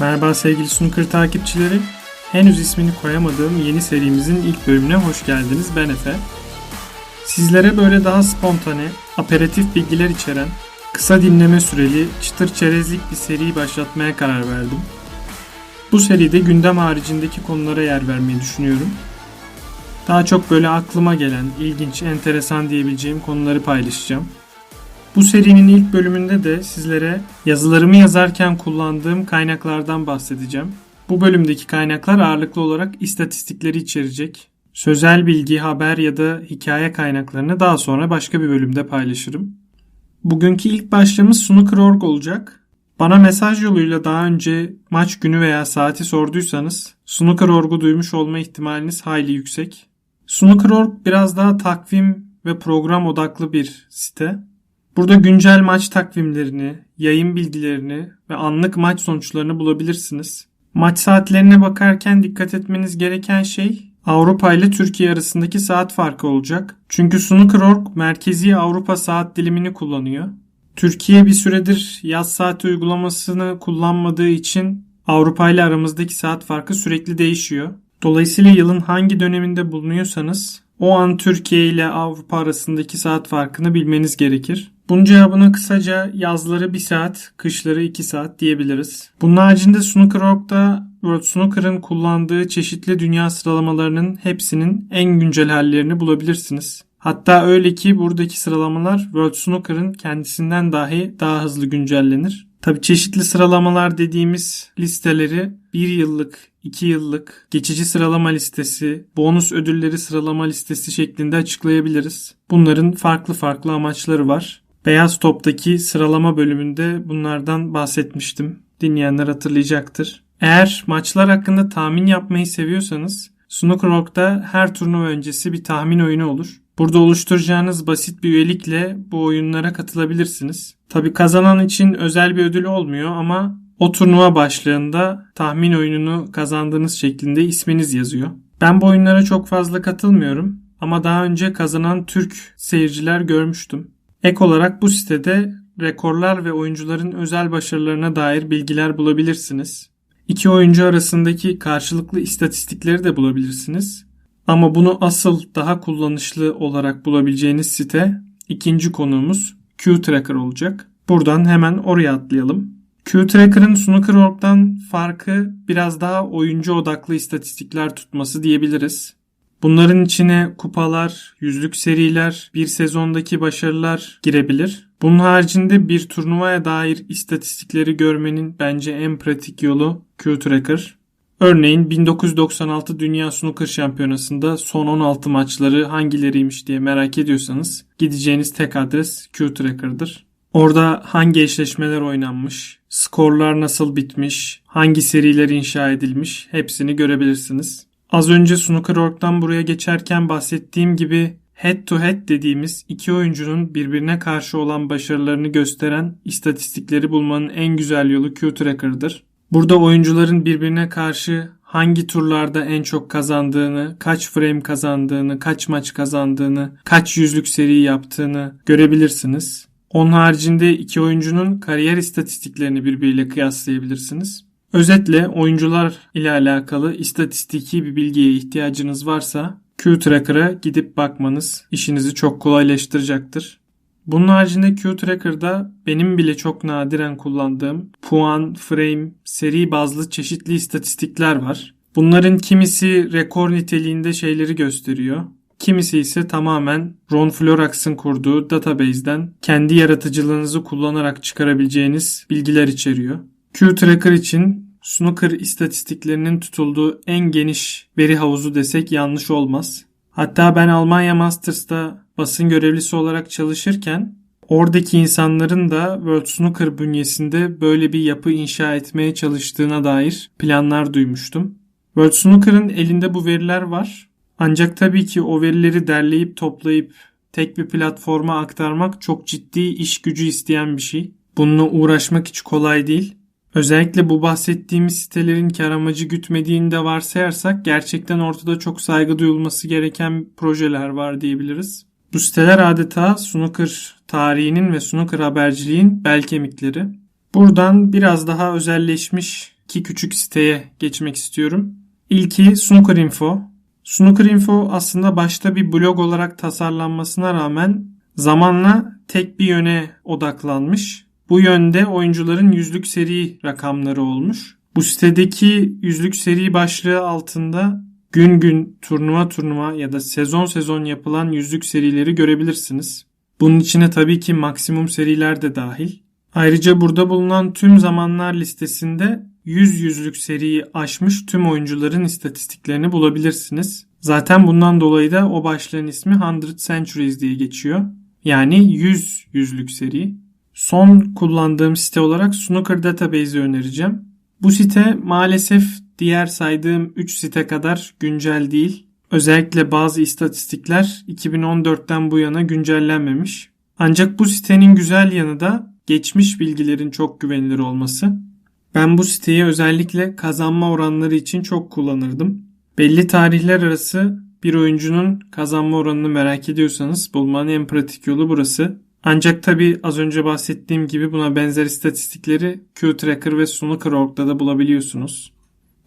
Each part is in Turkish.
Merhaba sevgili Snooker takipçileri. Henüz ismini koyamadığım yeni serimizin ilk bölümüne hoş geldiniz. Ben Efe. Sizlere böyle daha spontane, aperatif bilgiler içeren, kısa dinleme süreli, çıtır çerezlik bir seri başlatmaya karar verdim. Bu seride gündem haricindeki konulara yer vermeyi düşünüyorum. Daha çok böyle aklıma gelen, ilginç, enteresan diyebileceğim konuları paylaşacağım. Bu serinin ilk bölümünde de sizlere yazılarımı yazarken kullandığım kaynaklardan bahsedeceğim. Bu bölümdeki kaynaklar ağırlıklı olarak istatistikleri içerecek. Sözel bilgi, haber ya da hikaye kaynaklarını daha sonra başka bir bölümde paylaşırım. Bugünkü ilk başlığımız Snooker.org olacak. Bana mesaj yoluyla daha önce maç günü veya saati sorduysanız Snooker.org'u duymuş olma ihtimaliniz hayli yüksek. Snooker.org biraz daha takvim ve program odaklı bir site. Burada güncel maç takvimlerini, yayın bilgilerini ve anlık maç sonuçlarını bulabilirsiniz. Maç saatlerine bakarken dikkat etmeniz gereken şey Avrupa ile Türkiye arasındaki saat farkı olacak. Çünkü Snooker.org merkezi Avrupa saat dilimini kullanıyor. Türkiye bir süredir yaz saati uygulamasını kullanmadığı için Avrupa ile aramızdaki saat farkı sürekli değişiyor. Dolayısıyla yılın hangi döneminde bulunuyorsanız o an Türkiye ile Avrupa arasındaki saat farkını bilmeniz gerekir. Bunun cevabına kısaca yazları 1 saat, kışları 2 saat diyebiliriz. Bunun haricinde Snooker.org'da World Snooker'ın kullandığı çeşitli dünya sıralamalarının hepsinin en güncel hallerini bulabilirsiniz. Hatta öyle ki buradaki sıralamalar World Snooker'ın kendisinden dahi daha hızlı güncellenir. Tabi çeşitli sıralamalar dediğimiz listeleri 1 yıllık, 2 yıllık, geçici sıralama listesi, bonus ödülleri sıralama listesi şeklinde açıklayabiliriz. Bunların farklı farklı amaçları var. Beyaz Top'taki sıralama bölümünde bunlardan bahsetmiştim. Dinleyenler hatırlayacaktır. Eğer maçlar hakkında tahmin yapmayı seviyorsanız Snooker.org'da her turnuva öncesi bir tahmin oyunu olur. Burada oluşturacağınız basit bir üyelikle bu oyunlara katılabilirsiniz. Tabi kazanan için özel bir ödül olmuyor ama o turnuva başlığında tahmin oyununu kazandığınız şeklinde isminiz yazıyor. Ben bu oyunlara çok fazla katılmıyorum ama daha önce kazanan Türk seyirciler görmüştüm. Ek olarak bu sitede rekorlar ve oyuncuların özel başarılarına dair bilgiler bulabilirsiniz. İki oyuncu arasındaki karşılıklı istatistikleri de bulabilirsiniz. Ama bunu asıl daha kullanışlı olarak bulabileceğiniz site ikinci konuğumuz Q-Tracker olacak. Buradan hemen oraya atlayalım. Q-Tracker'ın Snooker.org'dan farkı biraz daha oyuncu odaklı istatistikler tutması diyebiliriz. Bunların içine kupalar, yüzlük seriler, bir sezondaki başarılar girebilir. Bunun haricinde bir turnuvaya dair istatistikleri görmenin bence en pratik yolu Q-Tracker. Örneğin 1996 Dünya Snooker Şampiyonası'nda son 16 maçları hangileriymiş diye merak ediyorsanız gideceğiniz tek adres Q-Tracker'dır. Orada hangi eşleşmeler oynanmış, skorlar nasıl bitmiş, hangi seriler inşa edilmiş hepsini görebilirsiniz. Az önce Snooker.org'dan buraya geçerken bahsettiğim gibi head to head dediğimiz iki oyuncunun birbirine karşı olan başarılarını gösteren istatistikleri bulmanın en güzel yolu Q-Tracker'dır. Burada oyuncuların birbirine karşı hangi turlarda en çok kazandığını, kaç frame kazandığını, kaç maç kazandığını, kaç yüzlük seri yaptığını görebilirsiniz. Onun haricinde iki oyuncunun kariyer istatistiklerini birbiriyle kıyaslayabilirsiniz. Özetle oyuncular ile alakalı istatistiki bir bilgiye ihtiyacınız varsa Q-Tracker'a gidip bakmanız işinizi çok kolaylaştıracaktır. Bunun haricinde Q-Tracker'da benim bile çok nadiren kullandığım puan, frame, seri bazlı çeşitli istatistikler var. Bunların kimisi rekor niteliğinde şeyleri gösteriyor. Kimisi ise tamamen Ron Florax'ın kurduğu database'den kendi yaratıcılığınızı kullanarak çıkarabileceğiniz bilgiler içeriyor. Q-Tracker için snooker istatistiklerinin tutulduğu en geniş veri havuzu desek yanlış olmaz. Hatta ben Almanya Masters'ta basın görevlisi olarak çalışırken oradaki insanların da World Snooker bünyesinde böyle bir yapı inşa etmeye çalıştığına dair planlar duymuştum. World Snooker'ın elinde bu veriler var. Ancak tabii ki o verileri derleyip toplayıp tek bir platforma aktarmak çok ciddi iş gücü isteyen bir şey. Bununla uğraşmak hiç kolay değil. Özellikle bu bahsettiğimiz sitelerin kar amacı gütmediğini de varsayarsak gerçekten ortada çok saygı duyulması gereken projeler var diyebiliriz. Bu siteler adeta snooker tarihinin ve snooker haberciliğin bel kemikleri. Buradan biraz daha özelleşmiş iki küçük siteye geçmek istiyorum. İlki Snooker Info. Snooker Info aslında başta bir blog olarak tasarlanmasına rağmen zamanla tek bir yöne odaklanmış. Bu yönde oyuncuların yüzlük seri rakamları olmuş. Bu sitedeki yüzlük seri başlığı altında gün gün turnuva turnuva ya da sezon sezon yapılan yüzlük serileri görebilirsiniz. Bunun içine tabii ki maksimum seriler de dahil. Ayrıca burada bulunan tüm zamanlar listesinde 100 yüzlük seriyi aşmış tüm oyuncuların istatistiklerini bulabilirsiniz. Zaten bundan dolayı da o başlığın ismi 100 Centuries diye geçiyor. Yani 100 yüzlük seri. Son kullandığım site olarak Snooker Database'i önereceğim. Bu site maalesef diğer saydığım 3 site kadar güncel değil. Özellikle bazı istatistikler 2014'ten bu yana güncellenmemiş. Ancak bu sitenin güzel yanı da geçmiş bilgilerin çok güvenilir olması. Ben bu siteyi özellikle kazanma oranları için çok kullanırdım. Belli tarihler arası bir oyuncunun kazanma oranını merak ediyorsanız bulmanın en pratik yolu burası. Ancak tabi az önce bahsettiğim gibi buna benzer istatistikleri Q-Tracker ve Snooker.org'da da bulabiliyorsunuz.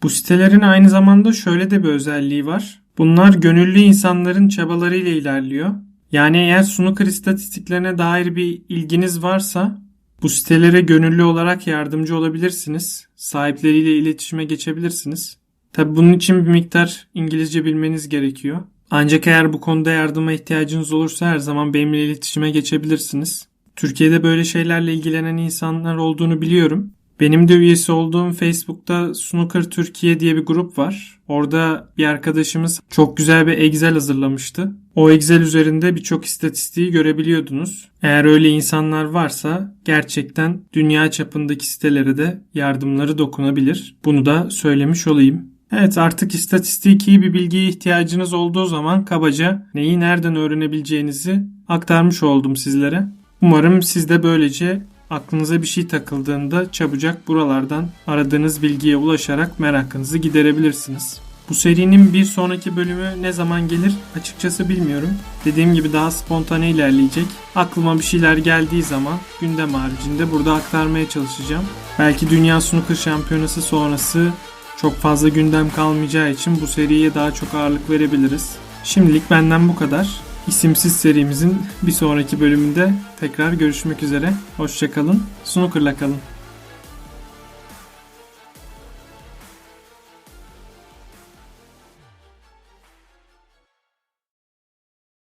Bu sitelerin aynı zamanda şöyle de bir özelliği var. Bunlar gönüllü insanların çabalarıyla ilerliyor. Yani eğer snooker istatistiklerine dair bir ilginiz varsa bu sitelere gönüllü olarak yardımcı olabilirsiniz. Sahipleriyle iletişime geçebilirsiniz. Tabi bunun için bir miktar İngilizce bilmeniz gerekiyor. Ancak eğer bu konuda yardıma ihtiyacınız olursa her zaman benimle iletişime geçebilirsiniz. Türkiye'de böyle şeylerle ilgilenen insanlar olduğunu biliyorum. Benim de üyesi olduğum Facebook'ta Snooker Türkiye diye bir grup var. Orada bir arkadaşımız çok güzel bir Excel hazırlamıştı. O Excel üzerinde birçok istatistiği görebiliyordunuz. Eğer öyle insanlar varsa gerçekten dünya çapındaki sitelere de yardımları dokunabilir. Bunu da söylemiş olayım. Evet artık istatistiki bir bilgiye ihtiyacınız olduğu zaman kabaca neyi nereden öğrenebileceğinizi aktarmış oldum sizlere. Umarım siz de böylece aklınıza bir şey takıldığında çabucak buralardan aradığınız bilgiye ulaşarak merakınızı giderebilirsiniz. Bu serinin bir sonraki bölümü ne zaman gelir açıkçası bilmiyorum. Dediğim gibi daha spontane ilerleyecek. Aklıma bir şeyler geldiği zaman gündem haricinde burada aktarmaya çalışacağım. Belki Dünya Snooker Şampiyonası sonrası çok fazla gündem kalmayacağı için bu seriye daha çok ağırlık verebiliriz. Şimdilik benden bu kadar. İsimsiz serimizin bir sonraki bölümünde tekrar görüşmek üzere. Hoşçakalın. Snooker'la kalın.